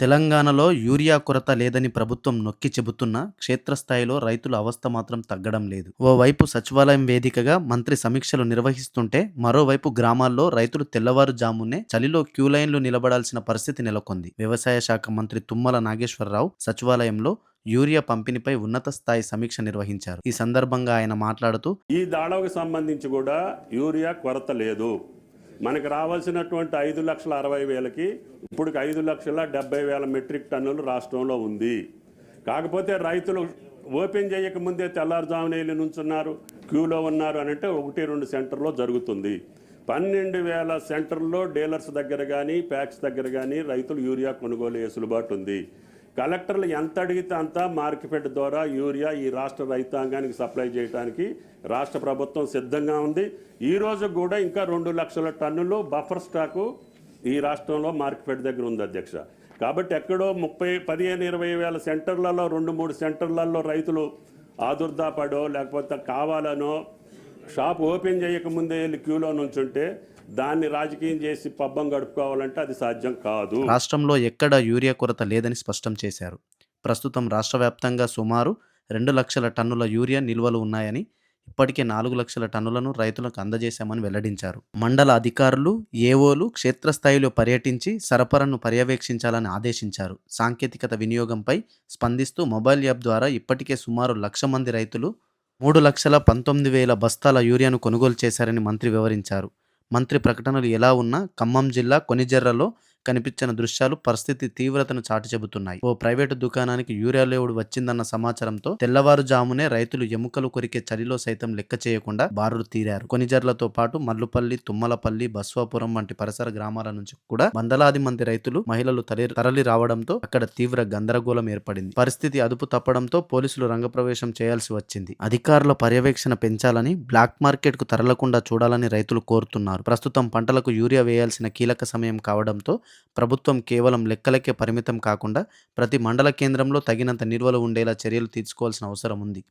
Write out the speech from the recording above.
తెలంగాణలో యూరియా కొరత లేదని ప్రభుత్వం నొక్కి చెబుతున్నా క్షేత్రస్థాయిలో రైతుల అవస్థ మాత్రం తగ్గడం లేదు. ఓవైపు సచివాలయం వేదికగా మంత్రి సమీక్షలు నిర్వహిస్తుంటే మరోవైపు గ్రామాల్లో రైతులు తెల్లవారుజామునే చలిలో క్యూ లైన్లు నిలబడాల్సిన పరిస్థితి నెలకొంది. వ్యవసాయ శాఖ మంత్రి తుమ్మల నాగేశ్వరరావు సచివాలయంలో యూరియా పంపిణీపై ఉన్నత స్థాయి సమీక్ష నిర్వహించారు. ఈ సందర్భంగా ఆయన మాట్లాడుతూ ఈ దాడవకు సంబంధించి కూడా యూరియా కొరత లేదు. మనకు రావాల్సినటువంటి ఐదు లక్షల అరవై వేలకి ఇప్పుడు ఐదు లక్షల డెబ్బై వేల మెట్రిక్ టన్నులు రాష్ట్రంలో ఉంది. కాకపోతే రైతులు ఓపెన్ చేయకముందే తెల్లారుజామున వెళ్ళి నుంచున్నారు క్యూలో ఉన్నారు అని అంటే ఒకటి రెండు సెంటర్లో జరుగుతుంది. పన్నెండు వేల సెంటర్లో డీలర్స్ దగ్గర కానీ ప్యాక్స్ దగ్గర కానీ రైతులు యూరియా కొనుగోలు వెసులుబాటు ఉంది. కలెక్టర్లు ఎంత అడిగితే అంత మార్కెట్ ద్వారా యూరియా ఈ రాష్ట్ర రైతాంగానికి సప్లై చేయడానికి రాష్ట్ర ప్రభుత్వం సిద్ధంగా ఉంది. ఈ రోజు కూడా ఇంకా రెండు లక్షల టన్నులు బఫర్ స్టాకు ఈ రాష్ట్రంలో మార్కెట్ దగ్గర ఉంది అధ్యక్ష. కాబట్టి ఎక్కడో ముప్పై పదిహేను ఇరవై వేల సెంటర్లలో రెండు మూడు సెంటర్లలో రైతులు ఆదుర్దాపడో లేకపోతే కావాలనో షాప్ ఓపెన్ చేయకముందే వెళ్ళి క్యూలో నుంచుంటే దాన్ని రాజకీయం చేసి పబ్బం గడుపుకోవాలంటే అది సాధ్యం కాదు. రాష్ట్రంలో ఎక్కడ యూరియా కొరత లేదని స్పష్టం చేశారు. ప్రస్తుతం రాష్ట్ర వ్యాప్తంగా సుమారు రెండు లక్షల టన్నుల యూరియా నిల్వలు ఉన్నాయని ఇప్పటికే నాలుగు లక్షల టన్నులను రైతులకు అందజేశామని వెల్లడించారు. మండల అధికారులు ఏఓలు క్షేత్రస్థాయిలో పర్యటించి సరఫరాను పర్యవేక్షించాలని ఆదేశించారు. సాంకేతికత వినియోగంపై స్పందిస్తూ మొబైల్ యాప్ ద్వారా ఇప్పటికే సుమారు లక్ష మంది రైతులు మూడు లక్షల పంతొమ్మిది వేల బస్తాల యూరియాను కొనుగోలు చేశారని మంత్రి వివరించారు. మంత్రి ప్రకటనలు ఎలా ఉన్నా ఖమ్మం జిల్లా కొనిజెర్రలో కనిపించిన దృశ్యాలు పరిస్థితి తీవ్రతను చాటి చెబుతున్నాయి. ఓ ప్రైవేటు దుకాణానికి యూరియా లేవుడు వచ్చిందన్న సమాచారంతో తెల్లవారుజామునే రైతులు ఎముకలు కొరికే చలిలో సైతం లెక్క చేయకుండా బారులు తీరారు. కొనిజర్లతో పాటు మల్లుపల్లి తుమ్మలపల్లి బస్వాపురం వంటి పరిసర గ్రామాల నుంచి కూడా వందలాది మంది రైతులు మహిళలు తరలి తరలి రావడంతో అక్కడ తీవ్ర గందరగోళం ఏర్పడింది. పరిస్థితి అదుపు తప్పడంతో పోలీసులు రంగప్రవేశం చేయాల్సి వచ్చింది. అధికారుల పర్యవేక్షణ పెంచాలని బ్లాక్ మార్కెట్కు తరలకుండా చూడాలని రైతులు కోరుతున్నారు. ప్రస్తుతం పంటలకు యూరియా వేయాల్సిన కీలక సమయం కావడంతో ప్రభుత్వం కేవలం లెక్కలకే పరిమితం కాకుండా ప్రతి మండల కేంద్రంలో తగినంత నిల్వలు ఉండేలా చర్యలు తీసుకోవాల్సిన అవసరం ఉంది.